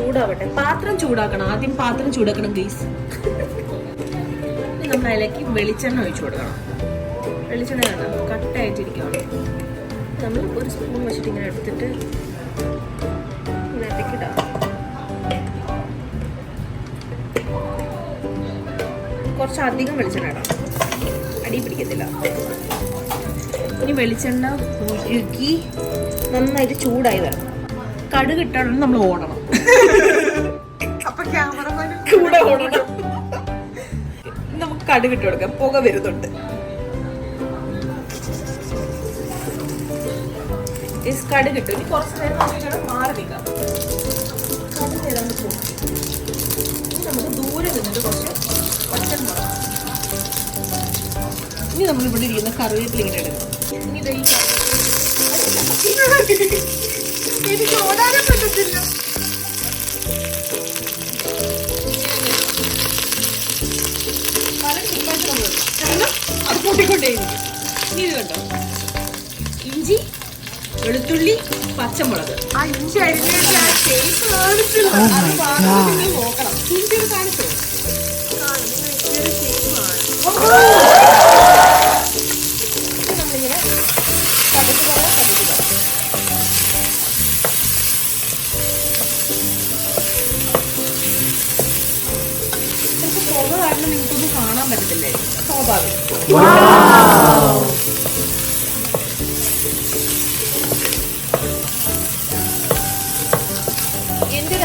ചൂടാവട്ടെ. പാത്രം ചൂടാക്കണം. ആദ്യം പാത്രം ചൂടാക്കണം ഗൈസ് നമ്മൾ അതിലേക്ക് വെളിച്ചെണ്ണ ഒഴിച്ചു കൊടുക്കണം. വെളിച്ചെണ്ണ വേണം കട്ടായിട്ടിരിക്കണം നമ്മൾ ഒരു സ്പൂൺ വെച്ചിട്ട് ഇങ്ങനെ എടുത്തിട്ട് ഇതിനകത്തേക്ക് ഇടാം. കുറച്ച് അധികം വെളിച്ചെണ്ണ ഇടാം. അടി പിടിക്കത്തില്ല. ഇനി വെളിച്ചെണ്ണ ഉരുക്കി നന്നായിട്ട് ചൂടായി വരണം. കടുകിട്ടാണെങ്കിൽ നമ്മൾ ഓടണം. അപ്പൊ ക്യാമറമാൻ കൂടെ ഓടണം. നമുക്ക് കടുക് വിട്ടു കൊടുക്കാം. പുക വരുന്നുണ്ട്. കടു കിട്ടും. ഇനി കുറച്ച് നേരം നമുക്ക് മാറി നിൽക്കാം. കടു ഏതാണ്ട് പോകും ഇനി നമുക്ക് ദൂരെ നിന്നിട്ട് കുറച്ച് മുളക് ഇനി നമ്മൾ ഇവിടെ ഇരിക്കുന്ന കറിവേപ്പില ഇങ്ങനെ എടുക്കണം ഇനി ഈ എനിക്ക് ഓടാനും പറ്റത്തില്ല. കൂട്ടിക്കൊണ്ടേയിരിക്കും ഇത് കണ്ടോ? ഇഞ്ചി വെളുത്തുള്ളി പച്ചമുളക്. ആ ഇഞ്ചി അരിഞ്ഞിട്ട് ആ ഷേപ്പ് കാണിച്ചില്ല അത് പാകത്തിന് നിങ്ങൾ നോക്കണം. ഇഞ്ചി കാണിച്ചോ ഇഞ്ചിയുടെ ഷേപ്പ്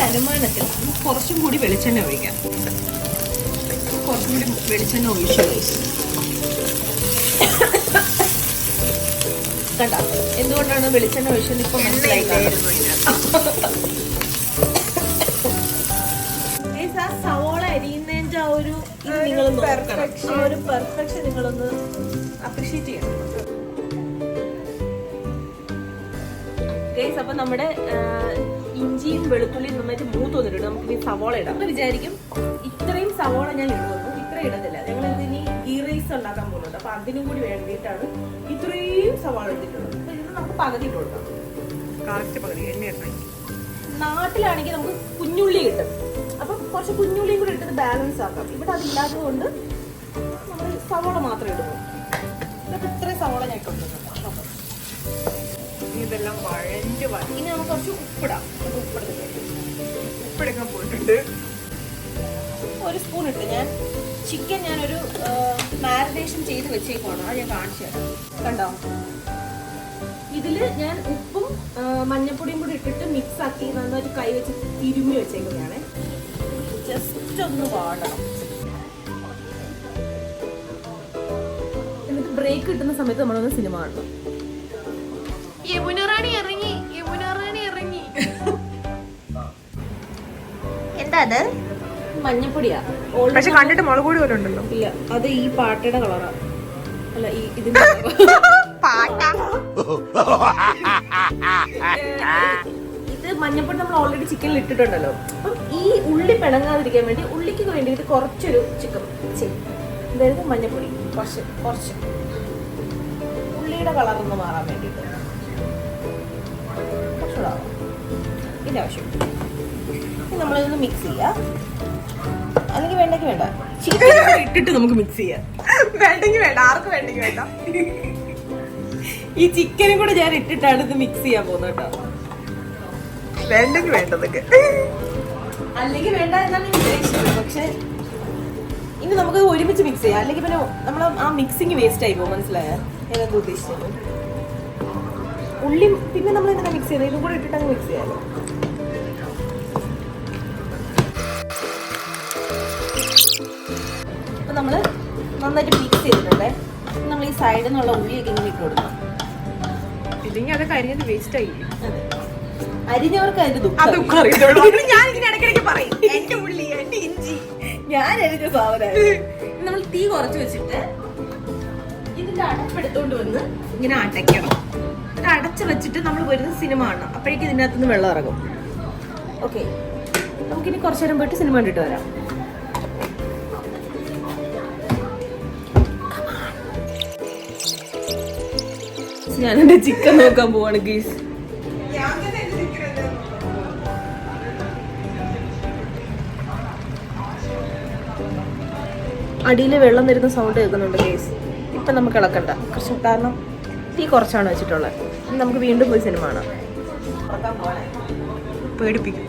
അനുമാനത്തിൽ നമുക്ക് കുറച്ചും കൂടി വെളിച്ചെണ്ണ ഒഴിക്കാം. കുറച്ചും കൂടി വെളിച്ചെണ്ണ ഒഴിച്ചു കണ്ട? എന്തുകൊണ്ടാണ് വെളിച്ചെണ്ണ ഒഴിച്ചത് ഇപ്പൊ മനസ്സിലായി ആ സവോള അരിയുന്നതിന്റെ ആ ഒരു നിങ്ങൾ ആ ഒരു പെർഫെക്ഷൻ നിങ്ങളൊന്ന് അപ്രീഷിയേറ്റ് ചെയ്യണം. ഗൈസ് അപ്പൊ നമ്മുടെ ഇഞ്ചിയും വെളുത്തുള്ളിയും നന്നായിട്ട് മൂത്ത് വന്നിട്ടുണ്ട്. നമുക്ക് ഇനി സവോള ഇടാം. നമ്മൾ വിചാരിക്കും ഇത്രയും സവോള ഞാൻ ഇടുന്നു ഇത്ര ഇടത്തില്ല. ഞങ്ങൾ ഇതിനി ഗീ റൈസ് ഉണ്ടാക്കാൻ പോകുന്നുണ്ട്. അപ്പൊ അതിനും കൂടി വേണ്ടിയിട്ടാണ് ഇത്രയും സവാള എടുത്തിട്ടുള്ളത്. അപ്പൊ ഇത് നമുക്ക് പകുതി ഇട്ട് കൊടുക്കാം. കാറ്റ് പകുതി. എണ്ണ ഇടണം. നാട്ടിലാണെങ്കിൽ നമുക്ക് കുഞ്ഞുള്ളി കിട്ടും. അപ്പൊ കുറച്ച് കുഞ്ഞുള്ളിയും കൂടി ഇട്ടത് ബാലൻസ് ആക്കാം. ഇവിടെ അതില്ലാത്തത് കൊണ്ട് നമ്മൾ സവോള മാത്രം ഇടുന്നു ഇതൊക്കെ ഇത്രയും സവോള ഞാൻ കൊണ്ടുവന്നു ഇതെല്ലാം വഴഞ്ഞ് വഴ ഇനി നമുക്ക് കുറച്ച് ഉപ്പിടാം. പോയിട്ടുണ്ട് ഒരു സ്പൂൺ ഇട്ട് ഞാൻ ചിക്കൻ ഞാനൊരു മാരിനേഷൻ ചെയ്ത് വെച്ചേക്കുവാണ്. അത് ഞാൻ കാണിച്ചു തരാം. കണ്ടോ? ഇതിൽ ഞാൻ ഉപ്പും മഞ്ഞൾപ്പൊടിയും മഞ്ഞപ്പൊടിയും കൂടി ഇട്ടിട്ട് മിക്സ് ആക്കി നന്നായിട്ട് കൈ വെച്ച് തിരുമ്മി വെച്ചേക്കുന്നതാണ് ജസ്റ്റ് ഒന്ന് വാടണം. എന്നിട്ട് ബ്രേക്ക് കിട്ടുന്ന സമയത്ത് നമ്മളൊന്ന് സിനിമ കാണണം. യമുനറാണി ഇറങ്ങി അത്? മഞ്ഞപ്പൊടിയാ. പക്ഷെ കണ്ടിട്ട് മുളക് പൊടി പോലെ ഉണ്ടല്ലോ. ഇല്ല അത് ഈ പാട്ടയുടെ കളറാ. അല്ല ഈ ഇതിന്റെ പാട്ട? ഇത് മഞ്ഞപ്പൊടി നമ്മൾ ഓൾറെഡി ചിക്കനിൽ ഇട്ടിട്ടുണ്ടല്ലോ. അപ്പം ഈ ഉള്ളി പിണങ്ങാതിരിക്കാൻ വേണ്ടി ഉള്ളിക്ക് ഇത് കുറച്ചൊരു ചിക്കൻ അതായത് മഞ്ഞപ്പൊടി. കുറച്ച് കുറച്ച്. ഉള്ളിയുടെ കളറൊന്ന് മാറാൻ വേണ്ടിയിട്ട്. കുറച്ചുകൂടാ ഇല്ല ആവശ്യം ഇനി നമ്മളിതൊന്ന് മിക്സ് ചെയ്യാം. അല്ലെങ്കിൽ വേണ്ടെങ്കിൽ വേണ്ട. ചിക്കൻ ഇട്ടിട്ട് നമുക്ക് മിക്സ് ചെയ്യാം. വേണ്ടെങ്കിൽ വേണ്ട ആർക്കും വേണ്ടെങ്കിൽ വേണ്ട. ഈ ചിക്കനും കൂടെ ഞാൻ ഇട്ടിട്ടാണ് ഇത് മിക്സ് ചെയ്യാൻ പോകുന്നത് കേട്ടോ. വേണ്ടെങ്കിൽ വേണ്ടതൊക്കെ അല്ലെങ്കിൽ വേണ്ട എന്നാണ് ഞാൻ ഉദ്ദേശിച്ചത്. പക്ഷെ ഇനി നമുക്ക് ഒരുമിച്ച് മിക്സ് ചെയ്യാം. അല്ലെങ്കിൽ പിന്നെ നമ്മൾ ആ മിക്സിങ് വേസ്റ്റ് ആയി പോകും. മനസ്സിലായ? ഞാനത് ഉദ്ദേശിച്ചത്? ഉള്ളി പിന്നെ നമ്മൾ എന്താ മിക്സ് ചെയ്യുന്നത്? ഇതും കൂടെ ഇട്ടിട്ട് അങ്ങ് മിക്സ് ചെയ്യാമല്ലോ അപ്പൊ നമ്മൾ നന്നായിട്ട് മിക്സ് ചെയ്തിട്ടുണ്ടേ. നമ്മൾ ഈ സൈഡിൽ നിന്നുള്ള ഉള്ളിയൊക്കെ ഇങ്ങനെ ഇട്ട് കൊടുക്കണം ഇല്ലെങ്കിൽ അത് കരിഞ്ഞത് വേസ്റ്റ് ആയി. അരിഞ്ഞവർക്ക് അതിന്റെ ദുഃഖം. ഞാൻ ഇങ്ങനെ ഇടയ്ക്കിടയ്ക്ക് പറയും എന്റെ ഉള്ളി എന്റെ ഇഞ്ചി. ഞാൻ അരിഞ്ഞ സാധനം നമ്മൾ തീ കുറച്ച് വെച്ചിട്ട് ഇതിന്റെ അടപ്പെടുത്തോണ്ട് വന്ന് ഇങ്ങനെ അടയ്ക്കണം. ഇത് അടച്ച് വെച്ചിട്ട് നമ്മൾ വരുന്ന സിനിമ കാണണം. അപ്പോഴേക്കും ഇതിനകത്തുനിന്ന് വെള്ളം ഇറങ്ങും. ഓക്കെ നമുക്കിനി കുറച്ചു നേരം പോയിട്ട് സിനിമ കണ്ടിട്ട് വരാം. ഗൈസ് ഞാൻ എന്റെ ചിക്കൻ നോക്കാൻ പോവാണ് ഗൈസ് അടിയിൽ വെള്ളം തരുന്ന സൗണ്ട് കേൾക്കുന്നുണ്ട് ഗീസ് ഇപ്പൊ നമുക്ക് ഇളക്കണ്ട. കുറച്ച് കാരണം തീ കുറച്ചാണ് വെച്ചിട്ടുള്ളത്. നമുക്ക് വീണ്ടും പോയി സിനിമ കാണാം. പേടിപ്പിക്കും.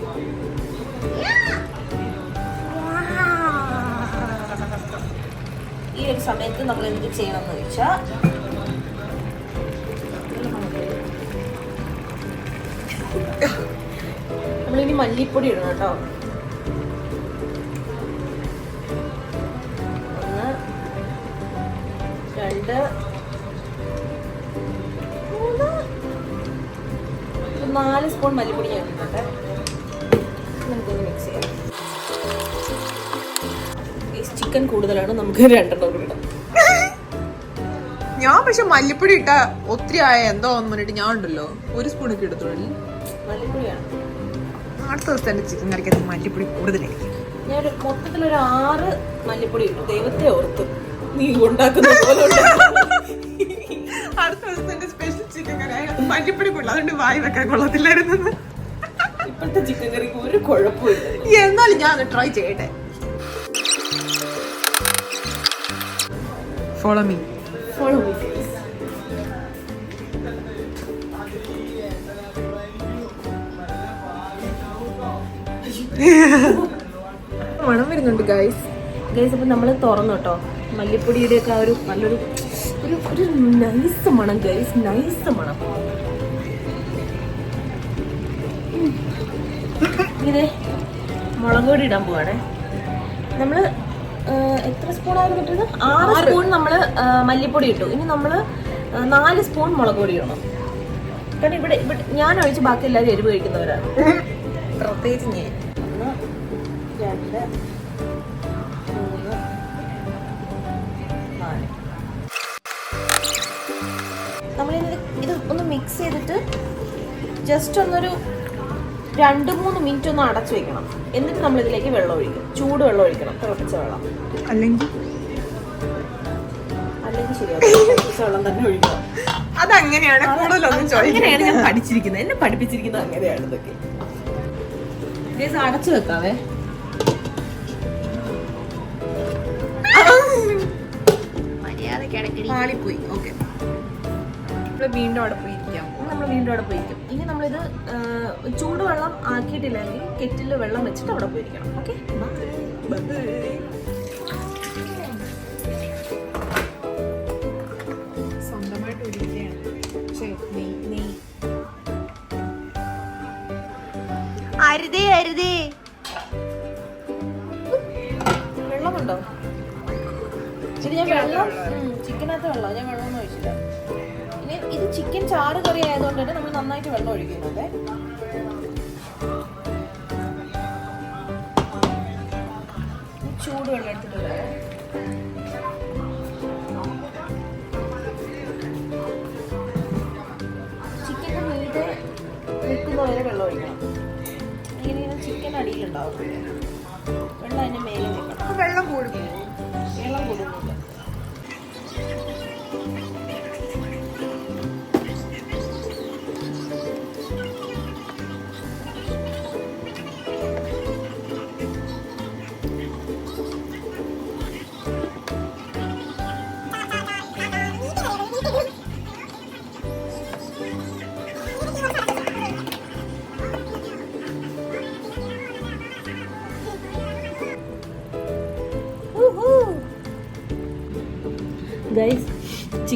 ഈ ഒരു സമയത്ത് നമ്മൾ എന്ത് ചെയ്യണം എന്ന് വെച്ചാൽ നമ്മളിനി മല്ലിപ്പൊടി ഇടണം കേട്ടോ. ഒന്ന് രണ്ട് മൂന്ന്. നാല് സ്പൂൺ മല്ലിപ്പൊടി ഞാൻ ഇട്ടിട്ടുണ്ട്. നമുക്കൊന്ന് മിക്സ് ചെയ്യാം. ചിക്കൻ കൂടുതലാണ് നമുക്ക് രണ്ടെണ്ണം കൂടി ഞാൻ പക്ഷെ മല്ലിപ്പൊടി ഇട്ട ഒത്തിരി ആയ എന്തോ ഒന്ന് മിനിറ്റ് ഞാൻ ഉണ്ടല്ലോ. ഒരു സ്പൂണൊക്കെ എടുത്തോളൂ. അടുത്ത ദിവസം തന്നെ ചിക്കൻ കറിക്കകത്ത് മല്ലിപ്പൊടി കൂടുതലായിരിക്കും. ഞാൻ മൊത്തത്തിൽ ഒരു ആറ് മല്ലിപ്പൊടി ഇട്ടു. ദൈവത്തെ ഓർത്ത് നീ ഉണ്ടാക്കുന്ന പോലെ. അടുത്ത ദിവസം തന്നെ സ്പെഷ്യൽ ചിക്കൻ കറി. മല്ലിപ്പൊടി കൊള്ളു. അതുകൊണ്ട് വായി വെക്കാൻ കൊള്ളത്തില്ലായിരുന്നു. ഇപ്പോഴത്തെ ചിക്കൻ കറിക്ക് ഒരു കുഴപ്പമില്ല എന്നാലും ഞാൻ ട്രൈ ചെയ്യട്ടെ. ഫോളോ മീ ഫോളോ മീ മണം വരുന്നുണ്ട് ഗൈസ് ഗൈസ് അപ്പം നമ്മൾ തുറന്നു കേട്ടോ. മല്ലിപ്പൊടിയുടെ ഒക്കെ ഒരു നല്ലൊരു ഒരു ഒരു നൈസ് മണം ഗൈസ് നൈസ് മണം. ഇങ്ങനെ മുളക് പൊടി ഇടാൻ പോവാണേ. നമ്മൾ എത്ര സ്പൂൺ ആയിരുന്നു ഇട്ടത്? ആറ് സ്പൂൺ നമ്മൾ മല്ലിപ്പൊടി ഇട്ടു. ഇനി നമ്മൾ നാല് സ്പൂൺ മുളക് പൊടി ഇടണം. കാരണം ഇവിടെ ഇവിടെ ഞാൻ ഒഴിച്ച് ബാക്കി എല്ലാവരും എരിവ് കഴിക്കുന്നവരാണ്. പ്രത്യേകിച്ച് ഞാൻ. രണ്ട് മൂന്ന് നാല് നമ്മളിത് ഇത് ഒന്ന് മിക്സ് ചെയ്തിട്ട് ജസ്റ്റ് ഒന്നൊരു രണ്ട് മൂന്ന് മിനിറ്റ് ഒന്ന് അടച്ചു വെക്കണം. എന്നിട്ട് നമ്മൾ ഇതിലേക്ക് വെള്ളം ഒഴിക്കും. ചൂട് വെള്ളം ഒഴിക്കണം. തിളപ്പിച്ച വെള്ളം. അല്ലെങ്കിൽ? അല്ലെങ്കിൽ ശരിയാവും. വെള്ളം തന്നെ ഒഴിക്കണം. അതങ്ങനെയാണ്. കൂടുതലൊന്നും അങ്ങനെയാണ് ഞാൻ പഠിച്ചിരിക്കുന്നത്. എന്നെ പഠിപ്പിച്ചിരിക്കുന്നത് അങ്ങനെയാണ് ഇതൊക്കെ. ഇത് അടച്ചു വെക്കാവേ. പാളിപ്പോയി ഓക്കെ നമ്മൾ വീണ്ടും അവിടെ പോയി ഇരിക്കാം നമ്മൾ വീണ്ടും അവിടെ പോയിരിക്കും. ഇനി നമ്മളിത് ചൂടുവെള്ളം ആക്കിയിട്ടില്ലെങ്കിൽ കെറ്റിൽ വെള്ളം വെച്ചിട്ട് അവിടെ പോയിരിക്കണം. ഓക്കെ സ്വന്തമായിട്ട് ഒരുക്കുകയാണ്. പക്ഷേ നെയ് നെയ്. അരുതേ അരുതേ. ചിക്കനകത്ത് വെള്ളം ഞാൻ വെള്ളമൊന്നും ഒഴിച്ചില്ല. ഇനി ഇത് ചിക്കൻ ചാറ് കറി ആയതുകൊണ്ട് തന്നെ നമ്മൾ നന്നായിട്ട് വെള്ളം ഒഴിക്കുന്നുണ്ട്. ചൂട് വെള്ളം എടുത്തിട്ടുണ്ട് ചിക്കന്റെ മീതെ നിൽക്കുന്ന വരെ വെള്ളം ഒഴിക്കണം. ഇങ്ങനെ ഇങ്ങനെ ചിക്കൻ അടിയിലുണ്ടാവും. വെള്ളം അതിന്റെ മേലെ നിൽക്കണം വെള്ളം കൂടുന്നു വെള്ളം കൊടുക്കുന്നില്ല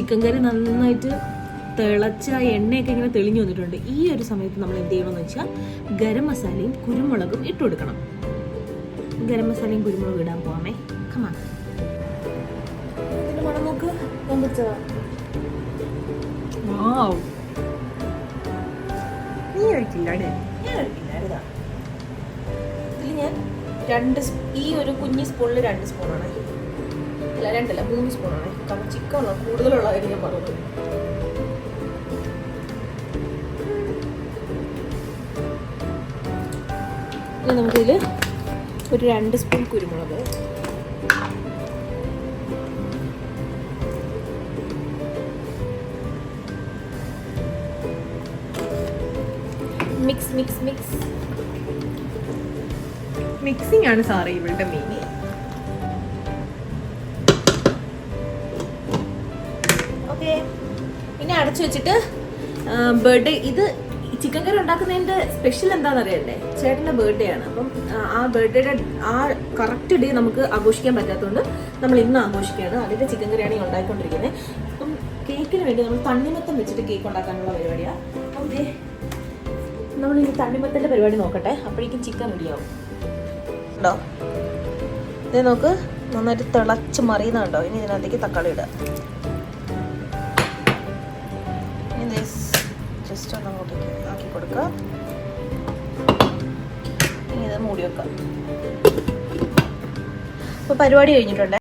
ചിക്കൻ കറി നന്നായിട്ട് തിളച്ച എണ്ണയൊക്കെ ഇങ്ങനെ തെളിഞ്ഞു വന്നിട്ടുണ്ട്. ഈ ഒരു സമയത്ത് നമ്മൾ എന്ത് ചെയ്യണമെന്ന് വെച്ചാൽ ഗരം മസാലയും കുരുമുളകും ഇട്ട് കൊടുക്കണം. ഗരം മസാലയും കുരുമുളകും ഇടാൻ പോവാമേ. കമാ മണം നോക്ക് നീ ഇതിൽ ഞാൻ രണ്ട് ഈ ഒരു കുഞ്ഞി സ്പൂണിൽ രണ്ട് സ്പൂണാണ് അല്ല രണ്ടല്ല മൂന്ന് സ്പൂണാണ്. കാരണം ചിക്കൻ ഉള്ള കൂടുതലുള്ള കാര്യം ഞാൻ പറഞ്ഞു ഇനി നമുക്കിതിൽ ഒരു രണ്ട് സ്പൂൺ കുരുമുളക്. Mix mix mix. മിക്സിംഗ് ആണ് സാറേ ഇവളുടെ മെയിൻ അടച്ചു വെച്ചിട്ട് ബർത്ത്ഡേ ഇത് ചിക്കൻ കറി ഉണ്ടാക്കുന്നതിന്റെ സ്പെഷ്യൽ എന്താണെന്ന് അറിയണ്ടേ ചേട്ടന്റെ ബർത്ത്ഡേ ആണ്. അപ്പം ആ, ബർത്ത്ഡേയുടെ ആ കറക്റ്റ് ഡേ നമുക്ക് ആഘോഷിക്കാൻ പറ്റാത്തതുകൊണ്ട് നമ്മൾ ഇന്ന് ആഘോഷിക്കുകയാണ്. അതിന്റെ ചിക്കൻ കറിയാണ് ഈ ഉണ്ടാക്കിക്കൊണ്ടിരിക്കുന്നത് അപ്പം കേക്കിന് വേണ്ടി നമ്മൾ തണ്ണിമത്തം വെച്ചിട്ട് കേക്ക് ഉണ്ടാക്കാനുള്ള പരിപാടിയാണ് അപ്പം നമ്മൾ ഈ തണ്ണിമത്തന്റെ പരിപാടി നോക്കട്ടെ. അപ്പോഴേക്കും ചിക്കൻ റെഡിയാവും ഉണ്ടോ? ഇത് നോക്ക് നന്നായിട്ട് തിളച്ച് മറിയുന്നുണ്ടോ? ഇനി ഇതിനകത്തേക്ക് തക്കാളി ഇടുക. ജസ്റ്റ് ഒന്ന് അങ്ങോട്ടേക്ക് ആക്കി കൊടുക്കുക ഇനി ഇത് മൂടി വെക്കാം. അപ്പോൾ പരിപാടി കഴിഞ്ഞിട്ടുണ്ട്?